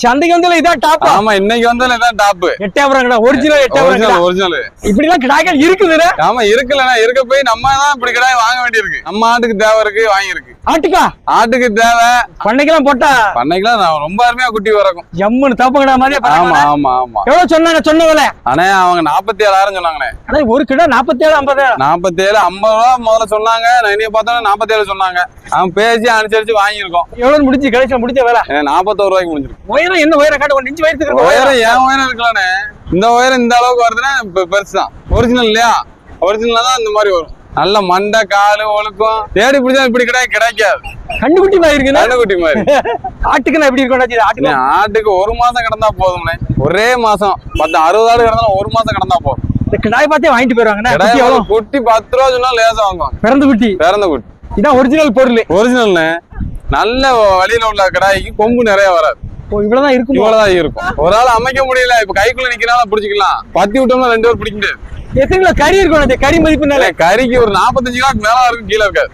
சந்தைக்கு வந்து இதான் டாப் ஆமா இன்னைக்கு வந்தாலும் இதான் டாப் எட்டாயிரம் கடை ஒரிஜினல் எட்டாயிரம் ஒரிஜினல் ஒரிஜினல் இப்படி எல்லாம் கிடாய்கள் இருக்குதுண்ணே ஆமா இருக்குல்லண்ணா இருக்க போய் நம்ம தான் இப்படி கிடாய் வாங்க வேண்டியிருக்கு. நம்ம ஆட்டுக்கு தேவை இருக்கு வாங்கியிருக்கு. ஆட்டுக்கா? ஆட்டுக்கு தேவை. பண்ணைக்கெல்லாம் போட்டா? பண்ணைக்கெல்லாம் நான் ரொம்ப அருமையா குட்டி வரக்கும் ஜம்முன்னு தப்பு கடை மாதிரியே ஆமா. ஆமா ஆமா. எவ்வளவு சொன்னாங்க? சொன்ன விலை. ஆனா அவங்க நாற்பத்தி ஏழாயிரம் சொன்னாங்கண்ணே. ஆனா ஒரு கிலோ நாற்பத்தி ஏழு ஐம்பது. நாற்பத்தி ஏழு ஐம்பது ரூபா முதல்ல சொன்னாங்க. நான் பார்த்தோன்னா நாற்பத்தி ஏழு சொன்னாங்க. அவன் பேசி அனுசரிச்சு வாங்கியிருக்கோம். எவ்வளவு முடிஞ்சு கடைசியில் முடிஞ்ச வேலை. நாற்பத்தோரு ரூபாய்க்கு முடிஞ்சிருக்கு. உயரம் என்ன உயரம்? காட்ட ஒன்று இன்ச்சு வயிற்றுக்கு உயரம் ஏன் உயரம் இருக்கலானே இந்த உயரம் இந்த அளவுக்கு வருதுன்னா இப்ப பெருசு தான் ஒரிஜினல் இல்லையா ஒரிஜினல் தான் இந்த மாதிரி வரும். நல்ல மண்டை காலு ஒழுக்கம். தேடி பிடிச்சா இப்படி கிடையாது கிடைக்காது. கண்டுக்குட்டி மாதிரி இருக்குண்ணே கண்ணுக்குட்டி மாதிரி. ஆட்டுக்குன்னா எப்படி இருக்கும் ஆட்டுக்கு? ஆட்டுக்கு ஒரு மாசம் கிடந்தா போதும்ண்ணே. ஒரே மாசம். பத்து அறுபது ஆடு கிடந்தாலும் ஒரு மாசம் கிடந்தா போதும். இந்த கிடாய் பார்த்தே வாங்கிட்டு போயிருவாங்கண்ணே குட்டி பத்து ரூபா சொன்னா லேசா வாங்குவாங்க. பிறந்த குட்டி. பிறந்த குட்டி. இதான் ஒரிஜினல் பொருள். ஒரிஜினல்னு நல்ல வழியில உள்ள கடாய்க்கு கொம்பு நிறைய வராது. இவ்வளவுதான் இருக்கும்? இவ்வளவுதான் இருக்கும். ஒரு ஆள் அமைக்க முடியல இப்ப கைக்குள்ள நிக்கிறனால பிடிச்சிக்கலாம். பத்தி விட்டோம்னா ரெண்டு பேர் பிடிக்க முடியாது. எத்தனை கிலோ கறி இருக்கும் அந்த கறி மதிப்புனால. கறிக்கு ஒரு நாற்பத்தஞ்சு கிலோ மேல இருக்கும் கீழே இருக்காது.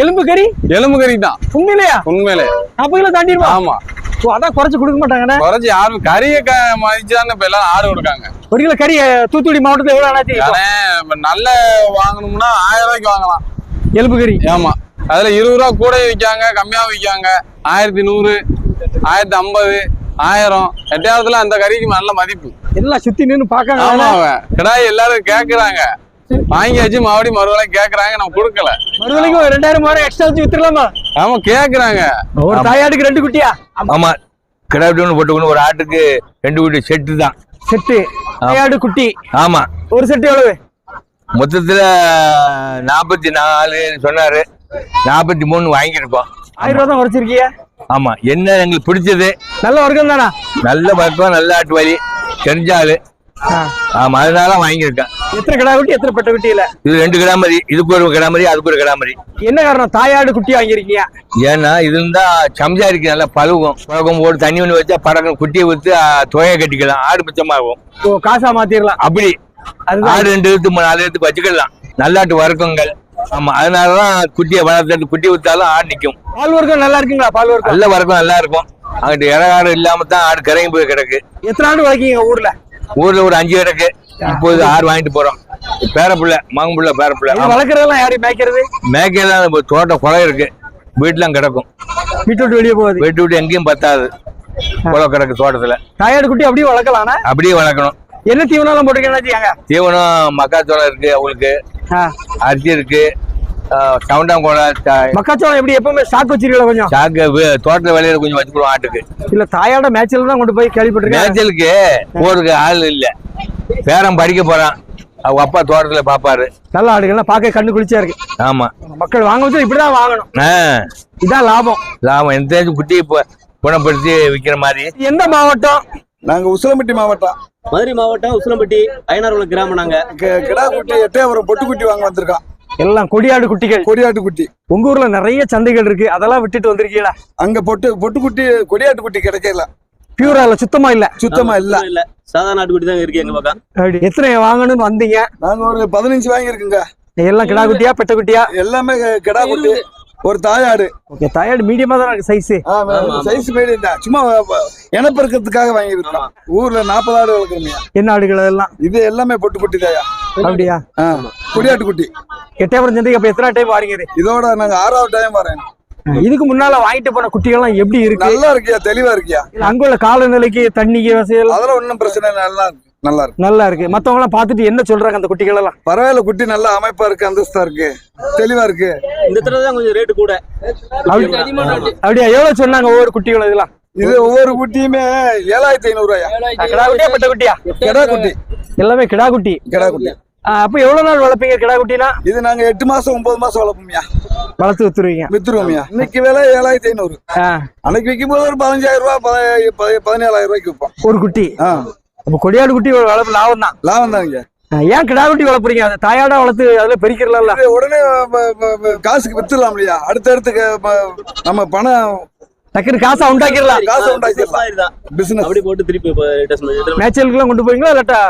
எலும்பு கறி? எலும்பு கறி தான். உண்மையிலையா? உண்மையிலே. நாற்பது கிலோ தாண்டிடுமா? ஆமா. அதான் குறைச்சு கொடுக்க மாட்டாங்கண்ணே குறைச்சி யாரும் கறியை மதிச்சான்னு இப்ப எல்லாம் ஆடு கொடுக்காங்க. ஒரு கிலோ கறி தூத்துக்குடி மாவட்டத்துல இப்ப நல்ல வாங்கணும்னா ஆயிரம் ரூபாய்க்கு வாங்கலாம். எலும்பு கறி. ஆமா. அதுல இருபது ரூபா கூட விற்காங்க கம்மியா விற்காங்க. ஆயிரத்தி நூறு ஆயிரத்தி ஐம்பது ஆயிரம். எட்டாயிரத்துல அந்த கறிக்கு நல்ல மதிப்பு. எல்லாம் சுத்தி நின்னு ஆமா பாக்காங்க அவன். கிடாய் எல்லாரும் கேக்குறாங்க. வாங்கியாச்சு மறுபடியும் மறுவேளை கேக்குறாங்க நம்ம கொடுக்கல. மறுதலைக்கு ஒரு ரெண்டாயிரம் ரூபாய் எக்ஸ்ட்ரா வச்சு வித்துடலாமா? ஆமா கேக்குறாங்க. ஒரு தாயாட்டுக்கு ரெண்டு குட்டியா? ஆமா. கிடாவிட்டு ஒன்று போட்டுக்கணும் ஒரு ஆட்டுக்கு ரெண்டு குட்டி செட்டு தான். செட்டு. தாயாடு குட்டி. ஆமா. ஒரு செட்டு எவ்வளவு? மொத்தத்துல நாற்பத்தி நாலு சொன்னாரு. நாற்பத்தி மூணு வாங்கியிருக்கோம். ஆயிரம் ரூபாய் தான் குறைச்சிருக்கிய ஆமா என்ன எங்களுக்கு பிடிச்சது? நல்ல வர்க்கம் தானா? நல்ல பக்கம் நல்ல ஆட்டு வலி தெரிஞ்ச ஆளு. ஆமா அதனால வாங்கியிருக்கேன். எத்தனை கிடா குட்டி எத்தனை பெட்ட குட்டி இல்ல? இது ரெண்டு கிடாமரி இதுக்கு ஒரு கிடாமரி அதுக்கு ஒரு கிடாமரி என்ன காரணம்? தாயாடு குட்டி வாங்கியிருக்கீங்க. ஏன்னா இது இருந்தா சம்சாரிக்கு நல்லா பழுகும். பழக்கம் போட்டு தண்ணி ஒன்று வச்சா பறக்கும் குட்டியை வித்து தொகையை கட்டிக்கலாம். ஆடு மிச்சமாகும். ஓ காசா மாத்திரலாம். அப்படி. ஆடு ரெண்டு எழுத்து மூணு நாலு எழுத்து வச்சுக்கலாம். நல்லாட்டு வர்க்கங்கள் ஆமா அதனாலதான் குட்டியை வளர்த்து குட்டி வித்தாலும் ஆடு நிக்கும். பால் வர்க்கம் நல்லா இருக்குங்களா பால் வர்க்கம்? நல்ல வர்க்கம் நல்லா இருக்கும். அங்கிட்டு இறகாடு இல்லாம தான் ஆடு கரையும் போய் கிடக்கு. எத்தனை ஆண்டு வளர்க்கீங்க ஊர்ல? ஊர்ல ஒரு அஞ்சு கிடக்கு. இப்போது ஆறு வாங்கிட்டு போறோம். பேரப்புள்ள மகம்புள்ள பேரப்புள்ள. வளர்க்கறதெல்லாம் யாரு மேய்க்கிறது? இப்போ தோட்டம் குளம் இருக்கு. வீட்டுலாம் கிடக்கும். வீட்டு விட்டு வெளியே போகுது. வீட்டு விட்டு எங்கேயும் பத்தாது. குளம் கிடக்கு தோட்டத்துல. தாயாடு குட்டி அப்படியே வளர்க்கலாம்னா அப்படியே வளர்க்கணும். என்ன தீவனம் போட்டுக்கீங்க தீவனம் மக்காச்சோளம் இருக்கு அவங்களுக்கு. அரிசி இருக்கு. மக்காச்சோளம் எப்படி எப்பவுமே ஸ்டாக் வச்சிருக்கீங்களா கொஞ்சம்? சாக்கு வி- தோட்டத்துல விளையிற கொஞ்சம் வச்சுக்கிறோம் ஆட்டுக்கு. இல்ல தாயாட மேட்ச்ல தான் கொண்டு போய் கேள்விப்பட்டிருக்கேன். மேய்ச்சலுக்கு போறதுக்கு ஆள் இல்ல. பேரன் படிக்க போறான். அவங்க அப்பா தோட்டத்துல பாப்பாரு. நல்ல ஆடுகள்லாம் பார்க்க கண்ணு குளிச்சா இருக்கு. ஆமா. மக்கள் வாங்க வச்சு இப்படிதான் வாங்கணும். இதான் லாபம். லாபம். எந்த குட்டியை குணப்படுத்தி விக்கிற மாதிரி? எந்த மாவட்டம்? நாங்க உசிலம்பட்டி மாவட்டம். மதுரை மாவட்டம் உசிலம்பட்டி ஐநார்குளம் கிராமம் நாங்க. கிடா குட்டி எட்டயபுரம் பொட்டு குட்டி வாங்க வந்திருக்கோம் எல்லாம் கொடியாடு குட்டிகள். கொடியாட்டு குட்டி உங்க ஊர்ல நிறைய சந்தைகள் இருக்கு. அதெல்லாம் விட்டுட்டு வந்திருக்கீங்களா? அங்க பொட்டு பொட்டு குட்டி கொடியாட்டு குட்டி கிடைக்கல பியூரா இல்ல? சுத்தமா இல்ல. சுத்தமா இல்ல. இல்ல சாதாரண நாட்டுக்குட்டி தான் இருக்கு எங்க பக்கம். அப்படி. எத்தனை வாங்கணும்னு வந்தீங்க? நாங்க ஒரு பதினஞ்சு வாங்கியிருக்குங்க. எல்லாம் கிடா குட்டியா பெட்ட குட்டியா எல்லாமே கிடா குட்டி ஒரு தாயாடு. ஓகே தாயாடு மீடியமா தான் இருக்கு சைஸ் சைஸ் மீடி தான். சும்மா இனப்பெருக்கத்துக்காக வாங்கியிருக்கோம் ஊர்ல நாற்பது ஆடு வளர்க்குறோம் என்ன ஆடுகள் எல்லாம் இது எல்லாமே பொட்டு குட்டி தாயா அப்படியா கொடியாட்டு குட்டி எட்டயபுரம் சந்தைக்கு அப்ப எத்தனை டைம் வாரீங்க இது? இதோட நாங்க ஆறாவது டைம் வரேன். இதுக்கு முன்னால வாங்கிட்டு போன குட்டிகள்லாம் எப்படி இருக்கு? நல்லா இருக்கியா? தெளிவா இருக்கியா? இல்ல அங்குள்ள காலநிலைக்கு தண்ணிக்கு வசதியெல்லாம் அதெல்லாம் ஒன்றும் பிரச்சனை இல்லை. நல்லா இருக்கு. நல்லா இருக்கு. நல்லா இருக்கு. மத்தவங்க எல்லாம் பார்த்துட்டு என்ன சொல்றாங்க அந்த குட்டிகள் எல்லாம் பரவாயில்ல குட்டி நல்லா அமைப்பா இருக்கு அந்தஸ்தா இருக்கு. தெளிவா இருக்கு. இந்த தடவை தான் கொஞ்சம் ரேட்டு கூட. அப்படி- அப்படியா? எவ்வளவு சொன்னாங்க ஒவ்வொரு குட்டிகளும் இதெல்லாம்? இது ஒவ்வொரு குட்டியுமே ஏழாயிரத்தி ஐநூறு ரூபாயா கிடா குட்டியா பெட்ட குட்டியா கிடா குட்டி எல்லாமே கிடா குட்டி கிடா குட்டி அப்ப எவ்வளவு நாள் வளர்ப்பீங்க கிடா குட்டினா இது நாங்க எட்டு மாசம் ஒன்பது மாசம் வளர்ப்போம்யா. வளர்த்து வித்துருவீங்க. வித்துருவோம்யா. இன்னைக்கு விலை ஏழாயிரத்தி ஐநூறு. அன்னைக்கு விற்கும் போது ஒரு பதினஞ்சாயிரம் ரூபாய் பதி- பதி- பதினேழாயிரம் ரூபாய்க்கு விற்போம். ஒரு குட்டி. அப்ப கொடியாடு குட்டி வளர்ப்பு லாபம் தான் லாபம் தாங்க ஏன் கிடா குட்டி வளர்ப்புறீங்க? அதை தாயாடா வளர்த்து அதுல பெருக்கிறலாம் இது உடனே காசுக்கு வித்துடலாம் இல்லையா? அடுத்தடுத்து நம்ம பணம் டக்குனு காசா உண்டாக்கிடலாம். காசு உண்டாக்கிடலாம். பிசினஸ் அப்படி போட்டு திருப்பி எல்லாம் கொண்டு போவீங்களா இல்லாட்டா?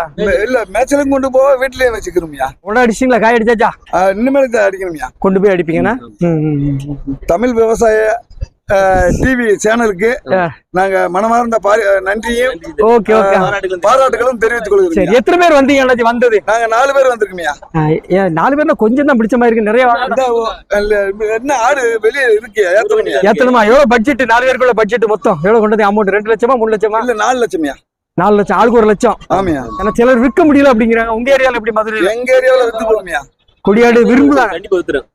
இல்ல மேட்சலுக்கு கொண்டு போக வீட்லயே வச்சுக்கிறோம்யா உடனே அடிச்சிங்களா காய் அடிச்சாச்சா? இனிமேல் அடிக்கணும்யா. கொண்டு போய் அடிப்பீங்கன்னா. தமிழ் விவசாய டிவி சேனலுக்கு. நாங்க மனமார்ந்த பாரி நன்றியும் ஓகே ஓகே. பாராட்டுகளும் தெரிவித்துக் சரி கொள்கிறேன் எத்தனை பேர் வந்தீங்க அண்ணாச்சி வந்தது? நாங்க நாலு பேர் வந்திருக்கோம்யா நாலு பேர்ல கொஞ்சம் தான் பிடிச்ச மாதிரி இருக்கு. நிறைய என்ன ஆடு வெளியே இருக்கு ஏத்தணுமா? எவ்வளவு பட்ஜெட் நாலு பேருக்குள்ள பட்ஜெட் மொத்தம். எவ்வளவு கொண்டது? அமௌண்ட் ரெண்டு லட்சமா மூணு லட்சமா? இல்ல நாலு லட்சம்யா நாலு லட்சம் ஆளுக்கு ஒரு லட்சம். ஆமாயா ஏன்னா சிலர் விற்க முடியல அப்படிங்கிறாங்க உங்க ஏரியால எப்படி மதுரையில? எங்க ஏரியாவுல வித்து போடுமியா கொடியாடு விரும்புறாங்க கண்டிப்பா வித்துறேன்.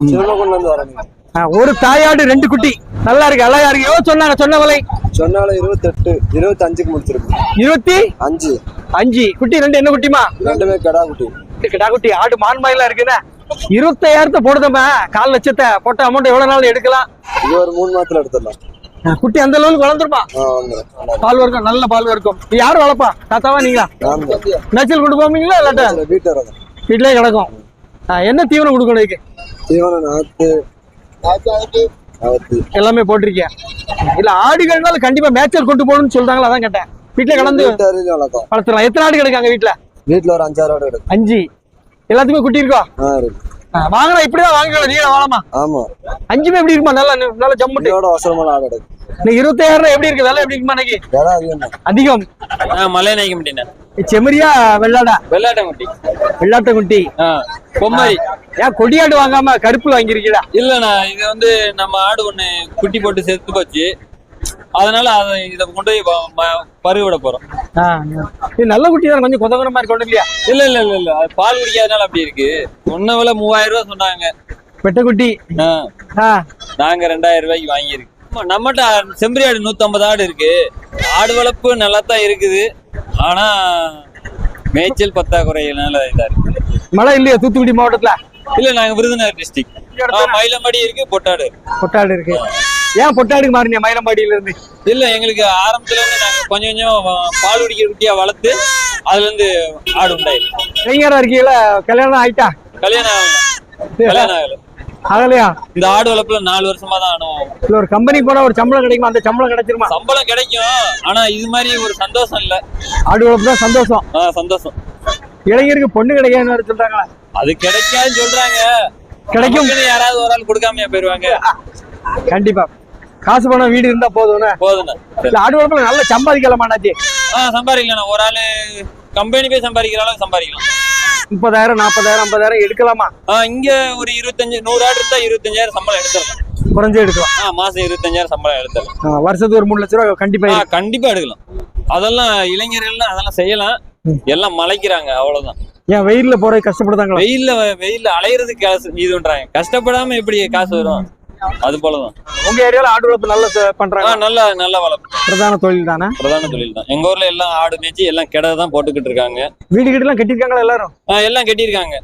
ஒரு தாயாடு ரெண்டு குட்டி. நல்லா இருக்கு. அழகா இருக்கு. எவ்வளவு சொன்னாங்க? சொன்ன விலை? சொன்னாலும் இருபத்தெட்டு இருபத்தஞ்சுக்கு முடிச்சிருக்கு. இருபத்தி அஞ்சு. அஞ்சு. குட்டி ரெண்டு என்ன குட்டிமா ரெண்டுமே கடா குட்டி. கிடா குட்டி. ஆடு மான்மாயில இருக்குன்னா. இருபத்தாயிரத்தை போடுதம்மா. கால் லட்சத்தை போட்ட அமௌண்ட் எவ்வளவு நாள் எடுக்கலாம்? இது ஒரு மூணு மாசத்துல எடுத்துடலாம். குட்டி அந்த அளவுக்கு வந்துடும் பால் வர்க்கம் நல்ல பால் வர்க்கம். இது யார் வளர்ப்பா? தாத்தாவா நீங்களா? நான் மேய்ச்சல் கொண்டு போவீங்களா இல்லாட்டா? வீட்டிலே கிடக்கும். என்ன தீவனம் கொடுக்கணும் இதுக்கு? தீவனம் அவத்தி எல்லாமே போட்டிருக்கேன். இல்ல ஆடுகள்னால கண்டிப்பா மேய்ச்சல் கொண்டு போகணும்னு சொல்றாங்களா அதான் கேட்டேன். வீட்டுல கலந்து வளர்த்துலாம். எத்தனை ஆடு கிடக்காங்க வீட்டுல வீட்டுல ஒரு அஞ்சாறு ஆடு எடுக்கும் அஞ்சு. எல்லாத்துக்குமே குட்டி இருக்கோ. வாங்கினா இப்படிதான் வாங்கிக்கலாம் நீங்க வாழாமா ஆமா. அஞ்சுமே எப்படி இருக்குமா? நல்லா நல்லா ஜம்முட்டு இதோட அவசரமான ஆடு இன்னைக்கு இருபத்தாயிரம் எப்படி இருக்கு? விலை எப்படி இருக்குமா இன்னைக்கு? அதிகம் மலை நாய்க்க மாட்டேன் செம்மறியா வெள்ளாடா? வெள்ளாட்டங்குட்டி வெள்ளாட்ட குட்டி. பொம்மாரி ஏன் கொடியாடு வாங்காம கருப்புல வாங்கிருக்கீடா இல்லண்ணா இது வந்து நம்ம ஆடு ஒண்ணு குட்டி போட்டு செத்து போச்சு. அதனால அதை இதை கொண்டு போய் பருவிட போறோம். இது நல்ல குட்டி தான் கொஞ்சம் கொதகுற மாதிரி கொண்டு இல்லையா? இல்ல இல்ல இல்ல இல்ல. அது பால் குடிக்காதனால அப்படி இருக்கு. ஒன்ன விலை மூவாயிரம் ரூபாய் சொன்னாங்க. வெட்ட குட்டி? ஆ, ஆ, நாங்க ரெண்டாயிரம் ரூபாய்க்கு வாங்கியிருக்கு. நம்மகிட்ட செம்பரி ஆடு நூத்தம்பது ஆடு இருக்கு. ஆடு வளர்ப்பு நல்லா தான் இருக்குது. ஆனா மேய்ச்சல் பத்தாக்குறையினால இதா இருக்கு. மழை இல்லையா தூத்துக்குடி மாவட்டத்துல? இல்ல நாங்க விருதுநகர் டிஸ்ட்ரிக்ட் மயிலம்பாடி இருக்கு பொட்டாடு. பொட்டாடு இருக்கு. ஏன் பொட்டாடுக்கு மாறினியா மயிலம்பாடியில இருந்து இல்ல எங்களுக்கு ஆரம்பத்துல இருந்து நாங்க கொஞ்சம் கொஞ்சம் பால் குடிக்கிற குட்டியா வளர்த்து அதுல இருந்து ஆடு உண்டாயிருக்கு. இளைஞரா இருக்கீங்களா? கல்யாணம் ஆயிட்டா? கல்யாணம் ஆகல. கல்யாணம் ஆகல. ஆகலையா? இந்த ஆடு வளர்ப்புல நாலு வருஷமா தான் அனுபவம் இல்ல ஒரு கம்பெனி போனா ஒரு சம்பளம் கிடைக்குமா? அந்த சம்பளம் கிடைச்சிருமா? சம்பளம் கிடைக்கும். ஆனா இது மாதிரி ஒரு சந்தோஷம் இல்ல. ஆடு வளர்ப்பு தான் சந்தோஷம். ஆ, சந்தோஷம். இளைஞருக்கு பொண்ணு கிடைக்காதுன்னு சொல்றாங்களா? அது கிடைக்காதுன்னு சொல்றாங்க. கிடைக்கும். யாராவது ஒரு ஆள் கொடுக்காமயா போயிருவாங்க. கண்டிப்பா. காசு பணம் வீடு இருந்தா போதுண்ணா சரி. இல்ல ஆடு வளர்ப்புல நல்லா சம்பாதிக்கலாமாண்ணாச்சி ஆ சம்பாதிக்கலாம். ஒரு ஆளு கம்பெனி போய் சம்பாதிக்கிற அளவுக்கு சம்பாதிக்கலாம். முப்பதாயிரம் நாற்பதாயிரம் ஐம்பதாயிரம் எடுக்கலாமா? ஆ இங்க ஒரு இருபத்தஞ்சு நூறு ஆடு இருந்தா இருபத்தஞ்சாயிரம் சம்பளம் எடுத்துடலாம். குறைஞ்சே எடுக்கலாம். ஆ மாசம் இருபத்தஞ்சாயிரம் சம்பளம் எடுத்துடலாம். ஆ, வருஷத்துக்கு ஒரு மூணு லட்ச ரூபா கண்டிப்பா ஆ. கண்டிப்பா எடுக்கலாம். அதெல்லாம் இளைஞர்கள்லாம் அதெல்லாம் செய்யலாம். எல்லாம் மலைக்கிறாங்க அவ்வளவுதான். ஏன் வெயில்ல போறது கஷ்டப்படுதாங்களா? வெயில்ல வெயில்ல அலையிறதுக்கு காசு இதுன்றாங்க. கஷ்டப்படாம எப்படி காசு வரும்? அது போலதான். உங்க ஏரியால ஆடு வளர்ப்பு நல்லா பண்றாங்க? நல்ல நல்ல வளர்ப்பு. பிரதான தொழில் தானே பிரதான தொழில் தான் எங்க ஊர்ல எல்லாம் ஆடு மேய்ச்சி எல்லாம் கிட தான் போட்டுக்கிட்டு இருக்காங்க. வீடு கிட்ட எல்லாம் கட்டிருக்காங்களா எல்லாரும் எல்லாம் கட்டியிருக்காங்க.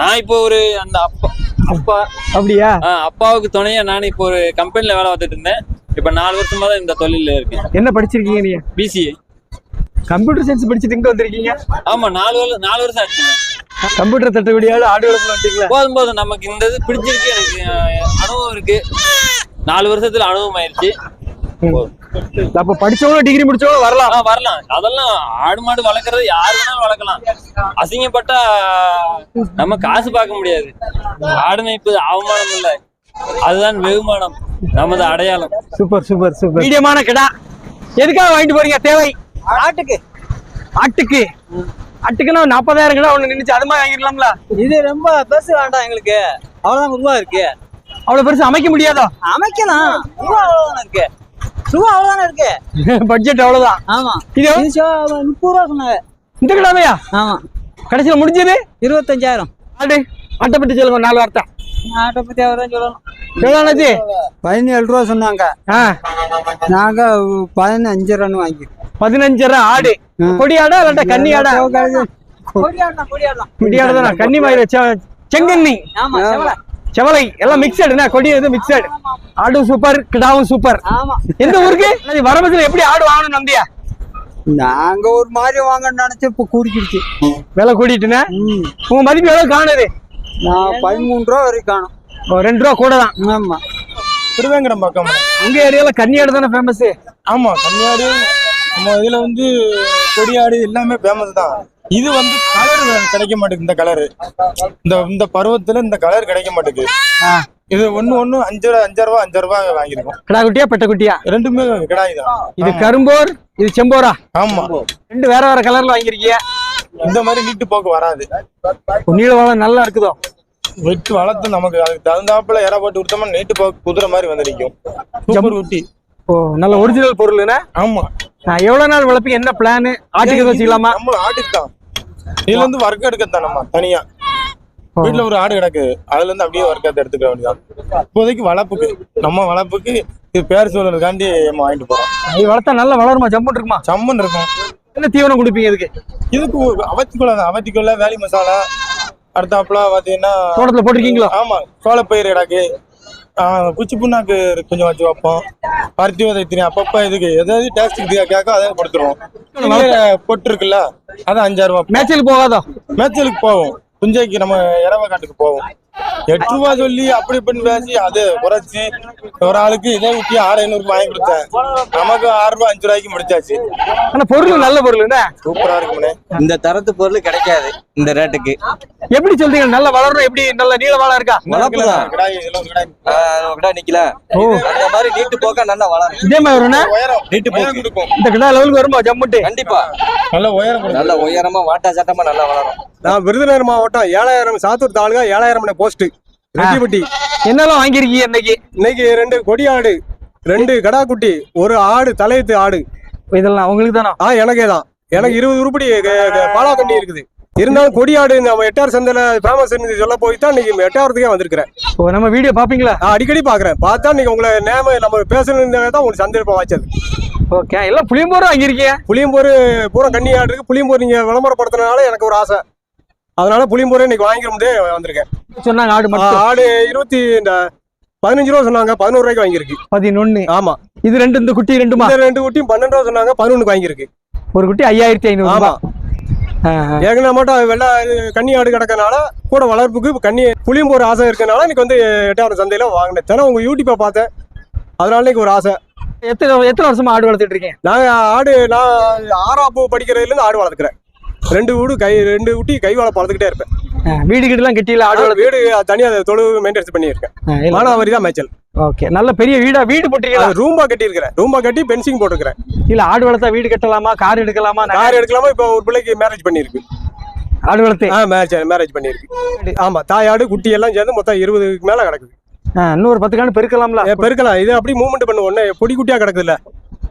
நான் இப்போ ஒரு அந்த அப்பா அப்பா அப்படியா? அப்பாவுக்கு துணையா நான் இப்போ ஒரு கம்பெனில வேலை பார்த்துட்டு இருந்தேன். இப்ப நாலு வருஷமா தான் இந்த தொழில இருக்கேன். என்ன படிச்சிருக்கீங்க நீங்க? பிசிஏ கம்ப்யூட்டர் சயின்ஸ் படிச்சுட்டு இங்க வந்திருக்கீங்க? ஆமா நாலு வருஷம் நாலு வருஷம் ஆச்சுங்க. கம்ப்யூட்டர் தட்டுப்படியாவது ஆடு வளர்ப்பு போதும் போதும். நமக்கு இந்த இது பிடிச்சிருக்கு. எனக்கு அனுபவம் இருக்கு. நாலு வருஷத்துல அனுபவம் ஆயிருச்சு. அப்ப படிச்சவங்க டிகிரி முடிச்சவங்க வரலாம். வரலாம். அதெல்லாம் ஆடு மாடு வளர்க்கறது யாரு வேணாலும் வளர்க்கலாம். அசிங்கப்பட்டா நம்ம காசு பார்க்க முடியாது. ஆடு மேய்ப்பது அவமானம் இல்ல. அதுதான் வெகுமானம். நமது அடையாளம். Super super super. மீடியமான கிடா. எதுக்காக வாங்கிட்டு போறீங்க? தேவை. ஆட்டுக்கு. ஆட்டுக்கு. ஆட்டுக்குன்னா ஒரு நாற்பதாயிரம் கிடா ஒண்ணு நின்னுச்சு அது மாதிரி வாங்கிடலாம்ல இது ரொம்ப பெருசு வேண்டாம் எங்களுக்கு. அவ்வளவுதான் உருவா இருக்கு. அவ்வளவு பெருசு அமைக்க முடியாதோ? அமைக்கலாம். ரூபா அவ்வளவுதானே இருக்கு. ரூபா அவ்வளவுதானே இருக்கு. பட்ஜெட் அவ்வளவுதான். ஆமா. இது. முப்பது ரூபா சொன்னாங்க. இந்த கிடாமையா ஆமா. கடைசியில முடிஞ்சது? இருபத்தஞ்சாயிரம். ஆடு பத்தி சொல்லுங்க நாலு வார்த்தை. பத்தி அவர்தான் சொல்லணும். எவ்வளோனாச்சு பதினேழு ரூபா சொன்னாங்க. ஆ. நாங்க பதினஞ்சு ரன் வாங்கி பதினஞ்சரை ஆடு. கொடி ஆடா இல்லாட்டா கன்னி ஆடா கொடியாடலாம் கொடியாடலாம் கொடி ஆடு தானே கன்னி மயில செங்கன்னி. ஆமா செவல. எல்லாம் மிக்சடு என்ன கொடி எது மிக்சடு ஆடும் சூப்பர் கிடாவும் சூப்பர் ஆமா. எந்த ஊருக்கு? அது வரமத்துல எப்படி ஆடு வாங்கணும் நம்பியா? நாங்க ஒரு மாதிரி வாங்கன்னு நினைச்சு இப்ப கூடிக்கிடுச்சு. விலை கூட்டிட்டுனே உங்க மதிப்பு எவ்வளவு காணுது? நான் பதிமூணு ரூபா வரைக்கும் காணும். ரெண்டு ரூபா கூட தான் ஆமா. திருவேங்கடம் பக்கம். உங்க ஏரியால கன்னியாடு தானே ஃபேமஸ் ஆமா கன்னியாடு. நம்ம இதுல வந்து கொடியாடு எல்லாமே ஃபேமஸ் தான். இது வந்து கலர் கிடைக்க மாட்டேங்குது இந்த கலரு இந்த இந்த பருவத்துல இந்த கலர் கிடைக்க மாட்டேங்குது. இது ஒண்ணு ஒண்ணு அஞ்சு ரூபா அஞ்சாறு ரூபா அஞ்சாறு ரூபா வாங்கியிருக்கோம். கிடா குட்டியா பெட்ட குட்டியா? ரெண்டுமே கிடாய் தான். இது கரும்போர் இது செம்போரா? ஆமா. ரெண்டு வேற வேற கலர்ல வாங்கியிருக்கீங்க இந்த மாதிரி நீட்டு போக்கு வராது. நீள வளம் நல்லா இருக்குதோ? வெட்டு வளர்த்து நமக்கு அதுக்கு தகுந்தாப்புல இற போட்டு கொடுத்தோம்னா நீட்டு போக்கு குதிரை மாதிரி வந்து நிற்கும் குட்டி ஓ நல்ல ஒரிஜினல் பொருள்னா ஆமா. எவ்வளவு நாள் வளர்ப்பீங்க என்ன பிளான் ஆட்டுக்கு வச்சுக்கலாமா நம்ம ஆட்டுக்கு தான். இதுல இருந்து வர்க்கம் எடுக்கத்தான் நம்ம தனியா. வீட்டுல ஒரு ஆடு கிடக்கு. அதுல இருந்து அப்படியே வர்க்கத்தை எடுத்துக்க வேண்டியதான் இப்போதைக்கு வளர்ப்புக்கு நம்ம வளர்ப்புக்கு இது பேர் சொல்றதுக்காண்டி நம்ம வாங்கிட்டு போறோம். இது வளர்த்தா நல்லா வளருமா? ஜம்முன்னு இருக்குமா? சம்மன் இருக்கும். என்ன தீவனம் கொடுப்பீங்க இதுக்கு? இதுக்கு அவத்திக்குள்ள தான். அவத்திக்குள்ள வேலி மசாலா அடுத்தாப்புல பாத்தீங்கன்னா தோட்டத்துல போட்டிருக்கீங்களோ? ஆமா சோளப்பயிர் கிடக்கு. குச்சி புண்ணாக்கு கொஞ்சம் வச்சு வைப்போம் பருத்தி விதை திணி அப்பப்ப இதுக்கு எதாவது டேஸ்ட்டுக்கு கேட்க அதை கொடுத்துருவோம். பொட்டு இருக்குல்ல அது அஞ்சாறு ரூபா மேய்ச்சல் போகாதோ? மேய்ச்சலுக்கு போவோம். புஞ்சைக்கு நம்ம இரவ காட்டுக்கு போவோம். எட்டு ரூபா சொல்லி அப்படி இப்படின்னு பேசி அதை குறைச்சி ஒரு ஆளுக்கு இதே ஊட்டி ஆறு ஐநூறுக்கு வாங்கி கொடுத்தேன். நமக்கு ஆறு ரூபா அஞ்சு ரூபாய்க்கு முடிச்சாச்சு. ஆனா பொருள் நல்ல பொருள் என்ன? சூப்பரா இருக்கும்னே இந்த தரத்து பொருள் கிடைக்காது. இந்த ரேட்டுக்கு. எப்படி சொல்றீங்க? நல்ல வளரும் எப்படி நல்ல நீள வாழ இருக்கா? வளர்ப்பு தான். கிடாய் இதெல்லாம் ஒரு கிடாய். கிட்ட நிக்கல. அந்த மாதிரி நீட்டு போக்கா நல்லா வளரும். இதே மாதிரி நீட்டு போக்கு. இந்த கிடா லெவலுக்கு வருமா? ஜம்முட்டு. கண்டிப்பா. நல்ல உயரம் நல்ல உயரமா வாட்டா சட்டமா நல்லா வளரும். நான் விருதுநகர் மாவட்டம் ஏழாயிரம் சாத்தூர் தாலுகா ஏழாயிரம் போஸ்ட் ரெட்டிப்பட்டி என்னெல்லாம் வாங்கியிருக்கீங்க இன்னைக்கு? இன்னைக்கு ரெண்டு கொடி ஆடு ரெண்டு கடா குட்டி ஒரு ஆடு தலையத்து ஆடு. இதெல்லாம் உங்களுக்கு தானே ஆ எனக்கே தான் எனக்கு இருபது உருப்படி க- க- பாலாக்கண்டி இருக்குது. இருந்தாலும் கொடி ஆடு நம்ம எட்டார் சந்தையில ஃபேமஸ் சொல்ல போய் தான் இன்னைக்கு எட்டாயிரத்துக்கே வந்திருக்கிறேன் ஓ நம்ம வீடியோ பாப்பீங்களா நான் அடிக்கடி பாக்குறேன் பார்த்தா இன்னைக்கு உங்களை நேம நம்ம பேசணும் தான் உங்களுக்கு சந்தர்ப்பம் வாய்ச்சது. ஓகே எல்லாம் புளியம்போரும் வாங்கியிருக்கீங்க புளியம்போர் பூரா கண்ணி ஆடு இருக்கு புளியம்போர் நீங்க விளம்பரப்படுத்தினால எனக்கு ஒரு ஆசை. அதனால புளியம்போர் இன்னைக்கு வாங்கிக்கிறோம்தே வந்திருக்கேன். சொன்னாங்க ஆடு ஆடு இருபத்தி இந்த பதினஞ்சு ரூபா சொன்னாங்க பதினோரு ரூபாய்க்கு வாங்கியிருக்கு. பதினொன்னு. ஆமா. இது ரெண்டு இந்த குட்டி இந்த ரெண்டு குட்டியும் பன்னெண்டு ரூபா சொன்னாங்க பதினொன்றுக்கு வாங்கியிருக்கு. ஒரு குட்டி ஐயாயிரத்தி ஐநூறு ஆமா. ஏற்கனவே மட்டும் வெள்ளை கன்னி ஆடு கிடக்கனால கூட வளர்ப்புக்கு கன்னி புளியும் ஒரு ஆசை இருக்கனால இன்னைக்கு வந்து எட்டாயிரம் சந்தையில வாங்கினேன். தினம் உங்க யூடியூப்பை பார்த்தேன். அதனால இன்னைக்கு ஒரு ஆசை. எத்தனை எத்தனை வருஷமா ஆடு வளர்த்துட்டு இருக்கீங்க? நான் ஆடு நான் ஆறாப்பு படிக்கிறதுல இருந்து ஆடு வளர்த்துக்கிறேன். ரெண்டு வீடு கை ரெண்டு குட்டி கை வளர்ப்பு வளர்த்துக்கிட்டே இருப்பேன். வீடு கிட்டலாம் கட்டியில ஆடு வீடு தனியா தொழு மெயின்டெனன்ஸ் பண்ணியிருக்கேன். மானாவாரி தான் மேய்ச்சல். ஓகே நல்ல பெரிய வீடா வீடு போட்டீங்களா ரூம்பா கட்டியிருக்கிறேன். ரூம்பா கட்டி பென்சிங் போட்டிருக்கிறேன். இல்ல ஆடு வளர்த்தா வீடு கட்டலாமா? கார் எடுக்கலாமா? கார் எடுக்கலாமா? இப்போ ஒரு பிள்ளைக்கு மேரேஜ் பண்ணியிருக்கு. ஆடு வளர்த்து ஆ மேரேஜ் மேரேஜ் பண்ணியிருக்கு. ஆமா தாயாடு குட்டி எல்லாம் சேர்ந்து மொத்தம் இருபதுக்கு மேல கிடக்குது. இன்னொரு பத்து காணு பெருக்கலாம்ல? பெருக்கலாம். இது அப்படி மூவ்மெண்ட் பண்ண உடனே பொடி குட்டியா கிடக்குதுல்ல.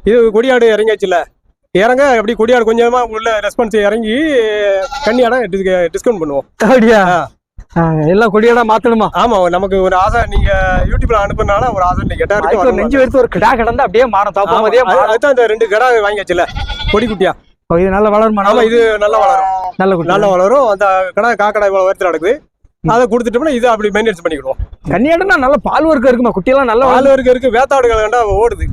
இது கொடியாடு இறங்கியாச்சுல இறங்க அப்படி கொடியாடு கொஞ்சமா உள்ள ரெஸ்பான்ஸ் இறங்கி கன்னியாட டிஸ்கவுண்ட் பண்ணுவோம். அப்படியா? எல்லாம் கொடியாடா மாத்தணுமா? ஆமா நமக்கு ஒரு ஆசை நீங்க யூடியூப்ல அனுப்புனால ஒரு ஆசை இன்னைக்கு அதுக்கு ஒரு நெஞ்சு எடுத்து ஒரு கிடா கிடந்தா அப்படியே மாறும். தாப்பா மாறும். அதுதான் இந்த ரெண்டு கடை வாங்கியாச்சுல கொடி குட்டியா. இது நல்ல வளருமா? ஆமா இது நல்லா வளரும். நல்ல குட்டி. நல்லா வளரும். அந்த கடை காக்கடை இவ்வளவு உயரத்துல நடக்குது. அதை கொடுத்துட்டோம்னா இது அப்படி மெயின்டைன்ஸ் பண்ணிக்கிடுவோம். கன்னியாடுனா நல்ல பால் ஒர்க் இருக்குமா? குட்டியெல்லாம் நல்ல பால் இருக்கு இருக்கு. வேத்தாடுகள் கண்டா ஓடுது.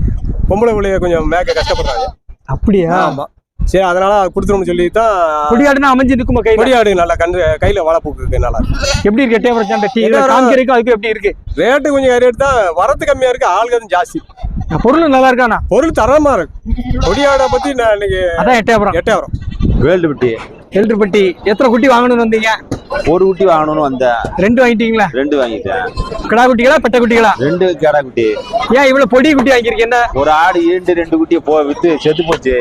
பொம்பளை பிள்ளைய கொஞ்சம் மேய்க்க கஷ்டப்படுறாங்க. அப்படியா? ஆமா. சரி அதனால கொடுத்துரும்னு சொல்லி தான் குடியாடுனா அமைஞ்சு நிக்குமா கையில? கொடியாடு நல்லா கண்டு கையில வளர்ப்புக்கு இருக்கு நல்லா. எப்படி இருக்கு எட்டே பிரச்சனை? டீ என்ன காமிக்கிறதுக்கும் அதுக்கு எப்படி இருக்கு? ரேட்டு கொஞ்சம் ரேட் தான் வரத்து கம்மியா இருக்கு ஆள்கள் ஜாஸ்தி. ஆ, பொருள் நல்லா இருக்கானா பொருள் தரமா இருக்கு. கொடியாடை பத்தி நான் இன்னைக்கு அதான் எட்டயபுரம். எட்டாயிரம் வேல்டு குட்டி எல்ட்ருப்பட்டி எத்தனை குட்டி வாங்கணும்னு வந்தீங்க? ஒரு குட்டி வாங்கணும்னு வந்தேன். ரெண்டு வாங்கிட்டீங்களா? ரெண்டு வாங்கிட்டேன். கிடா குட்டிகளா பெட்ட குட்டிகளா? ரெண்டு கடா குட்டி. ஏன் இவ்வளவு பொடி குட்டி வாங்கியிருக்கீங்க? என்ன? ஒரு ஆடு ஈண்டு ரெண்டு குட்டியை போ வித்து செத்து போச்சு.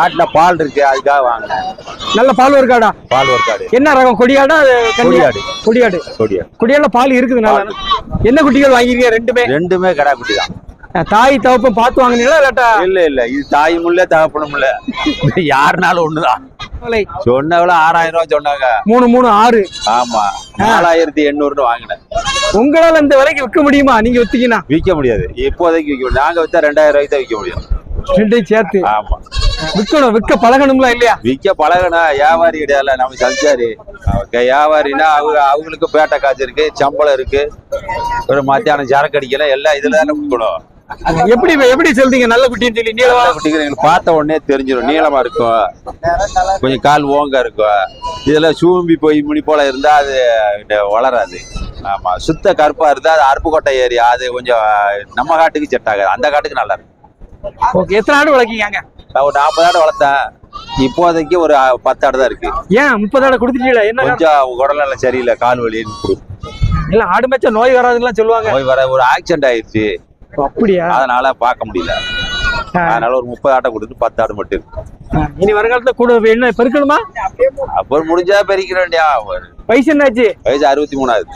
ஆட்டுல பால் இருக்கு அதுக்காக வாங்கினேன். நல்ல பால் ஒர்க்காடா? பால் ஒரு காடு என்ன ரகம் கொடியாடா? கொடியாடு. கொடியாடு. கொடியா கொடியாடுல பால் இருக்குது நல்லா. என்ன குட்டிகள் வாங்கிருக்கீங்க ரெண்டுமே? ரெண்டுமே கடா குட்டி தான். தாய் தவப்பம் பார்த்து வாங்குனீங்களா இல்லாட்டா? இல்ல இல்ல. இது தாயும் இல்ல தகப்பனும் இல்ல யாருனாலும் ஒண்ணுதான்? சொன்னவள. ஆறாயிரம் ரூபாய் சொன்னாங்க. மூணு மூணு ஆறு. ஆமா நாலாயிரத்தி எண்ணூறுன்னு வாங்கினேன். உங்களால இந்த விலைக்கு விற்க முடியுமா? நீங்க வித்தீங்கன்னா. விற்க முடியாது. இப்போதைக்கு விற்க நாங்க வித்தா ரெண்டாயிரம் ரூபாய்க்கு தான் விற்க முடியும். ரெண்டையும் சேர்த்து. ஆமா. விற்கணும் விற்க பழகணும்ல இல்லையா? விற்க பழகனா வியாபாரி கிடையாது நம்ம சஞ்சாரி வியாபாரினா அவங்க அவங்களுக்கு பேட்டை காசு இருக்கு சம்பளம் இருக்கு. ஒரு மத்தியானம் சரக்கு அடிக்கல எல்லாம் இதுல தானே கொடுக்கணும். எப்படி எப்படி சொல்றீங்க? நல்ல குட்டின்னு சொல்லி குட்டிகள் எங்களுக்கு பார்த்த உடனே தெரிஞ்சிடும் நீளமா இருக்கும் கொஞ்சம் கால் ஓங்க இருக்கும் இதெல்லாம் சூம்பி போய் முனி போல இருந்தா அது வளராது. ஆமா. சுத்த கருப்பா இருந்தா அது அருப்புக்கோட்டை ஏரியா அது கொஞ்சம் நம்ம காட்டுக்கு செட் ஆகாது. அந்த காட்டுக்கு நல்லா இருக்கும். ஓகே. எத்தனை ஆடு வளர்க்கீங்க நான் ஒரு நாற்பது ஆடு வளர்த்தேன். இப்போதைக்கு ஒரு பத்து ஆடு தான் இருக்கு. ஏன் முப்பது ஆடு கொடுத்துட்டீங்களா? என்ன? கொஞ்சம் உடல்நல சரியில்லை. கால் வலின்னு இல்ல ஆடு மேய்ச்சா நோய் வராதுன்னு சொல்லுவாங்க. போய் வர ஒரு ஆக்சிடென்ட் ஆயிடுச்சு. அப்படியா? அதனால பார்க்க முடியல. அதனால ஒரு முப்பது ஆட்டை கொடுத்து பத்து ஆடு மட்டும் இனி வருங்காலத்துல கூட என்ன பெருக்கணுமா? அப்புறம் முடிஞ்சா பெருக்கிற வேண்டியா வயசு என்னாச்சு? வயசு அறுபத்தி மூணாவது.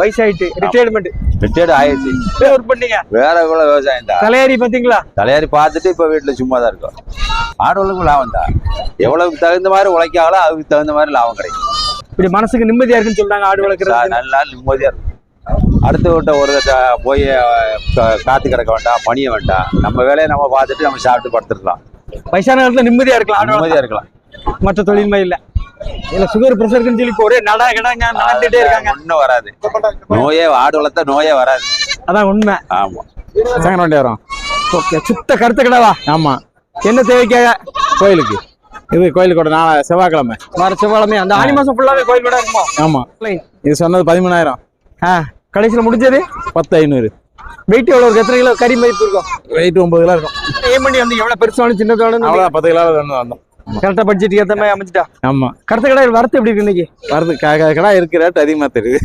வயசாயிட்டு. ரிட்டையர்மெண்ட் ரிட்டையர்ட் ஆயிடுச்சு. ஒர்க் பண்ணீங்க வேற கூட விவசாயம் தான். தலையாரி பாத்தீங்களா? தலையாரி பார்த்துட்டு இப்ப வீட்டுல சும்மா தான் இருக்கோம். ஆடுகளுக்கும் லாபம் தான். எவ்வளவுக்கு தகுந்த மாதிரி உழைக்காங்களோ அதுக்கு தகுந்த மாதிரி லாபம் கிடைக்கும். இப்படி மனசுக்கு நிம்மதியா இருக்குன்னு சொல்றாங்க ஆடு வளர்க்குறது. நல்ல நிம்மதியா இருக்கும். அடுத்த விட்ட ஒரு தடவை போய் காத்து கிடக்க வேண்டாம் பணிய வேண்டாம். நம்ம வேலையை நம்ம பார்த்துட்டு நம்ம சாப்பிட்டு படுத்துக்கலாம் வயசான காலத்துல நிம்மதியா இருக்கலாம் ஆடு நிம்மதியா இருக்கலாம். மற்ற தொழில் மாதிரி இல்ல இல்ல சுகர் பிரஷருக்குன்னு சொல்லி ஒரே நடா கிடாங்க நடந்துட்டே இருக்காங்க. ஒன்றும் வராது. நோயே ஆடு வளர்த்தா நோயே வராது. அதான் உண்மை. ஆமா. செகண்ட் வண்டி வரும். ஓகே சுத்த கருத்து கிடவா ஆமா. என்ன தேவைக்காக? கோயிலுக்கு. இது கோயிலுக்கு நாளை செவ்வாய்க்கிழமை. வர செவ்வாழமை அந்த ஆனி மாசம் ஃபுல்லாவே கோயில் கூட இருக்குமா? ஆமா. இது சொன்னது பதிமூணாயிரம். ஆ. கடைசியில முடிஞ்சது? பத்து ஐநூறு. வெயிட் எவ்வளவு இருக்கு? எத்தனை கிலோ? கறி மதிப்பு இருக்கும். வெயிட் ஒன்பது கிலோ இருக்கும். ஏன் பண்ணி வந்து எவ்வளவு பெருசாலும் சின்னதாலும் அவ்வளோ பத்து கிலோ வந்து வந்தோம். கரெக்டா பட்ஜெட் ஏத்த மாதிரி அமைச்சிட்டா ஆமா. கருத்து கடை வரத்து எப்படி இருக்கு இன்னைக்கு? வருது கடை இருக்கு ரேட் அதிகமாக தெரியுது.